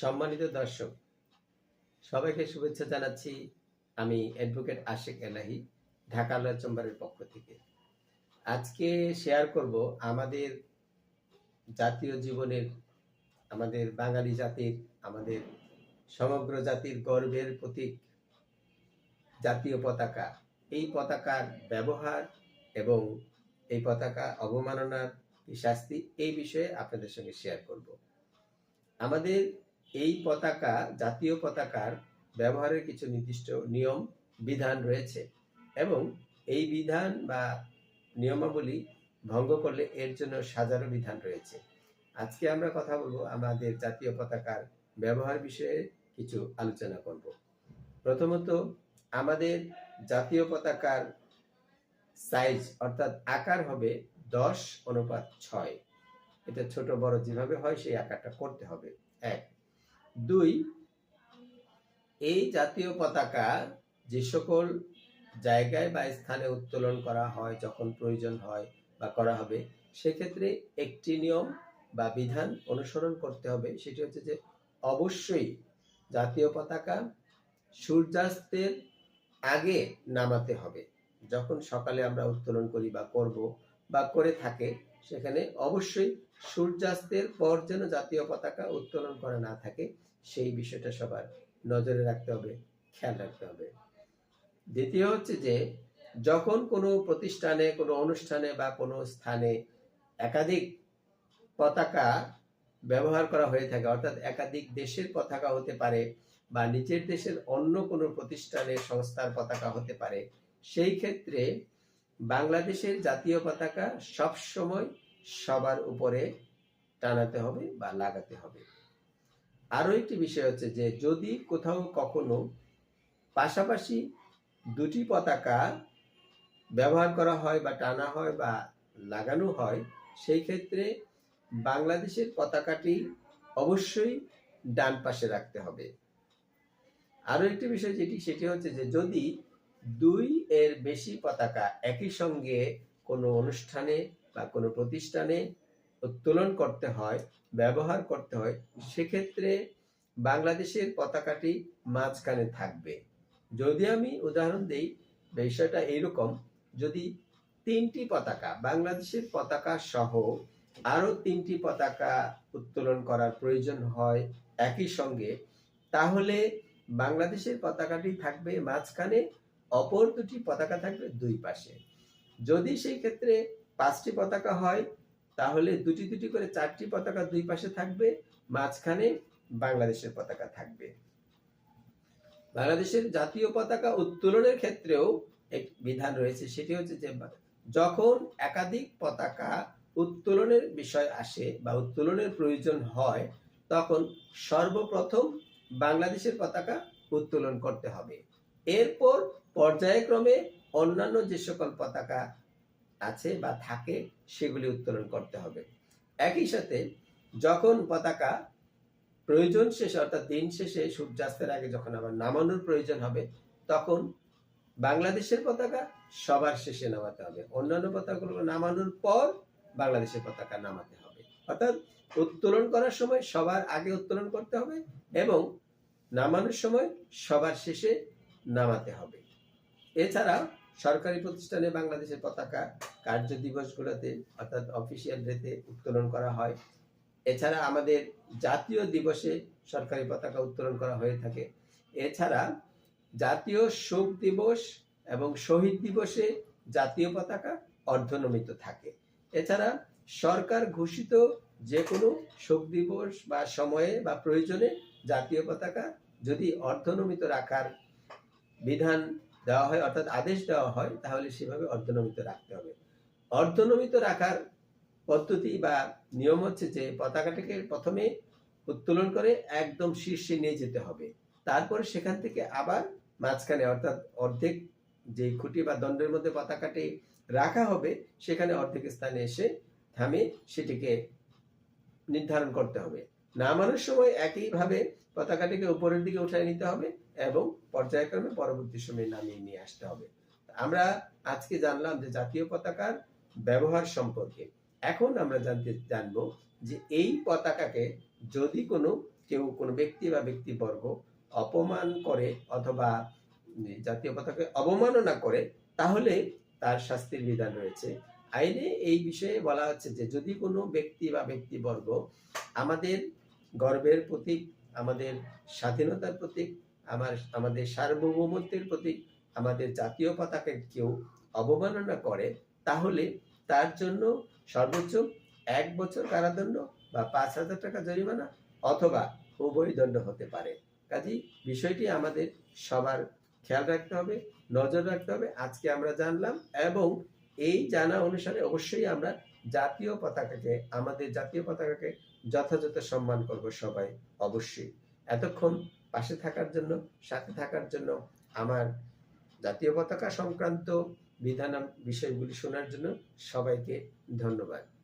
সম্মানিত দর্শক, সবাইকে শুভেচ্ছা জানাচ্ছি আমি অ্যাডভোকেট আশেক এলাহি, ঢাকা লয়ার চেম্বারের পক্ষ থেকে। আজকে শেয়ার করব আমাদের জাতীয় জীবনের, আমাদের বাঙালি জাতির, আমাদের সমগ্র জাতির গর্বের প্রতীক জাতীয় পতাকা। এই পতাকার ব্যবহার এবং এই পতাকা অবমাননার শাস্তি এই বিষয়ে আপনাদের সঙ্গে শেয়ার করব। আমাদের এই পতাকা, জাতীয় পতাকার ব্যবহারের কিছু নির্দিষ্ট নিয়ম, বিধান রয়েছে এবং এই বিধান বা নিয়মাবলী ভঙ্গ করলে এর জন্য সাজানো বিধান রয়েছে। আজকে আমরা কথা বলব আমাদের জাতীয় পতাকার ব্যবহার বিষয়ে কিছু আলোচনা করব। প্রথমত, আমাদের জাতীয় পতাকার সাইজ অর্থাৎ আকার হবে দশ অনুপাত ছয়। এটা ছোট বড় যেভাবে হয়, সেই আকারটা করতে হবে। এক দুই, এই জাতীয় পতাকা যে সকল জায়গায় বা স্থানে উত্তোলন করা হয়, যখন প্রয়োজন হয় বা করা হবে, সেক্ষেত্রে একটি নিয়ম বা বিধান অনুসরণ করতে হবে। সেটি হচ্ছে যে অবশ্যই জাতীয় পতাকা সূর্যাস্তের আগে নামাতে হবে। যখন সকালে আমরা উত্তোলন করি বা করব বা করে থাকে সেখানে অবশ্যই সূর্যাস্তের পর যেন জাতীয় পতাকা উত্তোলন করা না থাকে, সেই বিষয়টা সবার নজরে রাখতে হবে, খেয়াল রাখতে হবে। দ্বিতীয় হচ্ছে যে, যখন কোনো প্রতিষ্ঠানে, কোনো অনুষ্ঠানে বা কোনো স্থানে একাধিক পতাকা ব্যবহার করা হয়ে থাকে, অর্থাৎ একাধিক দেশের পতাকা হতে পারে বা নিজের দেশের অন্য কোনো প্রতিষ্ঠানের সংস্থার পতাকা হতে পারে, সেই ক্ষেত্রে বাংলাদেশের জাতীয় পতাকা সব সময় সবার উপরে টানাতে হবে বা লাগাতে হবে। আরও একটি বিষয় হচ্ছে যে, যদি কোথাও কখনো পাশাপাশি দুটি পতাকা ব্যবহার করা হয় বা টানা হয় বা লাগানো হয়, সেই ক্ষেত্রে বাংলাদেশের পতাকাটি অবশ্যই ডান পাশে রাখতে হবে। আরও একটি বিষয় যেটি, সেটি হচ্ছে যে, যদি দুই এর বেশি পতাকা একই সঙ্গে কোনো অনুষ্ঠানে বা কোনো প্রতিষ্ঠানে উত্তোলন করতে হয়, ব্যবহার করতে হয়, সেক্ষেত্রে বাংলাদেশের পতাকাটি মাঝখানে থাকবে। যদি আমি উদাহরণ দিই, বিষয়টা এইরকম, যদি তিনটি পতাকা, বাংলাদেশের পতাকা সহ আরও তিনটি পতাকা উত্তোলন করার প্রয়োজন হয় একই সঙ্গে, তাহলে বাংলাদেশের পতাকাটি থাকবে মাঝখানে অপর দুটি পতাকা থাকবে দুই পাশে। যদি সেই ক্ষেত্রে পাঁচটি পতাকা হয়, তাহলে দুটি দুটি করে চারটি পতাকা দুই পাশে থাকবে, মাঝখানে বাংলাদেশের পতাকা থাকবে। বাংলাদেশের জাতীয় পতাকা উত্তোলনের ক্ষেত্রেও এক বিধান রয়েছে, সেটি হচ্ছে যে যখন একাধিক পতাকা উত্তোলনের বিষয় আসে বা উত্তোলনের প্রয়োজন হয়, তখন সর্বপ্রথম বাংলাদেশের পতাকা উত্তোলন করতে হবে। এরপর পর্যায়ক্রমে অন্যান্য যে সকল পতাকা আছে বা থাকে, সেগুলি উত্তোলন করতে হবে। একই সাথে যখন পতাকা প্রয়োজন শেষে, অর্থাৎ দিন শেষে, সূর্যাস্তের আগে যখন আবার নামানোর প্রয়োজন হবে, তখন বাংলাদেশের পতাকা সবার শেষে নামাতে হবে। অন্যান্য পতাকাগুলো নামানোর পর বাংলাদেশের পতাকা নামাতে হবে। অর্থাৎ উত্তোলন করার সময় সবার আগে উত্তোলন করতে হবে এবং নামানোর সময় সবার শেষে নামাতে হবে। এছাড়া সরকারি প্রতিষ্ঠানে বাংলাদেশের পতাকা কার্য দিবসগুলোতে অর্থাৎ অফিসিয়াল ডেতে উত্তোলন করা হয়। এছাড়া আমাদের জাতীয় দিবসে সরকারি পতাকা উত্তোলন করা হয়ে থাকে। এছাড়া জাতীয় শোক দিবস এবং শহীদ দিবসে জাতীয় পতাকা অর্ধনমিত থাকে। এছাড়া সরকার ঘোষিত যে কোনো শোক দিবস বা সময়ে বা প্রয়োজনে জাতীয় পতাকা যদি অর্ধনমিত রাখার বিধান দেওয়া হয়, অর্থাৎ আদেশ দেওয়া হয়, তাহলে সেভাবে অর্ধনমিত রাখতে হবে। অর্ধনমিত রাখার পদ্ধতি বা নিয়ম হচ্ছে যে, পতাকাটাকে প্রথমে উত্তোলন করে একদম শীর্ষে নিয়ে যেতে হবে। তারপরে সেখান থেকে আবার মাঝখানে, অর্থাৎ অর্ধেক যে খুঁটি বা দণ্ডের মধ্যে পতাকাটি রাখা হবে, সেখানে অর্ধেক স্থানে এসে থামে সেটিকে নির্ধারণ করতে হবে। নামানোর সময় একইভাবে পতাকাটিকে উপরের দিকে উঠায় নিতে হবে এবং পর্যায়ক্রমে পরবর্তী সময়ে নামিয়ে নিয়ে আসতে হবে। আমরা আজকে জানলাম যে জাতীয় পতাকার ব্যবহার সম্পর্কে। এখন আমরা জানতে, জানব যে এই পতাকাকে যদি কোনো, কেউ কোনো ব্যক্তি বা ব্যক্তিবর্গ অপমান করে অথবা জাতীয় পতাকাকে অবমাননা করে, তাহলে তার শাস্তির বিধান রয়েছে। আইনে এই বিষয়ে বলা হচ্ছে যে যদি কোনো ব্যক্তি বা ব্যক্তিবর্গ আমাদের গর্বের প্রতীক, আমাদের স্বাধীনতার প্রতীক, আমার, আমাদের সার্বভৌমত্বের প্রতীক, আমাদের জাতীয় পতাকাকে কেউ অবমাননা করে, তাহলে তার জন্য সর্বোচ্চ এক বছর কারাদণ্ড বা পাঁচ হাজার টাকা জরিমানা অথবা উভয় দণ্ড হতে পারে। কাজেই বিষয়টি আমাদের সবার খেয়াল রাখতে হবে, নজর রাখতে হবে। আজকে আমরা জানলাম এবং এই জানা অনুসারে অবশ্যই আমরা জাতীয় পতাকাকে, আমাদের জাতীয় পতাকাকে যথাযথ সম্মান করব সবাই, অবশ্যই। এতক্ষণ পাশে থাকার জন্য, সাথে থাকার জন্য আমার জাতীয় পতাকা সংক্রান্ত বিধান বিষয়গুলি শোনার জন্য সবাইকে ধন্যবাদ।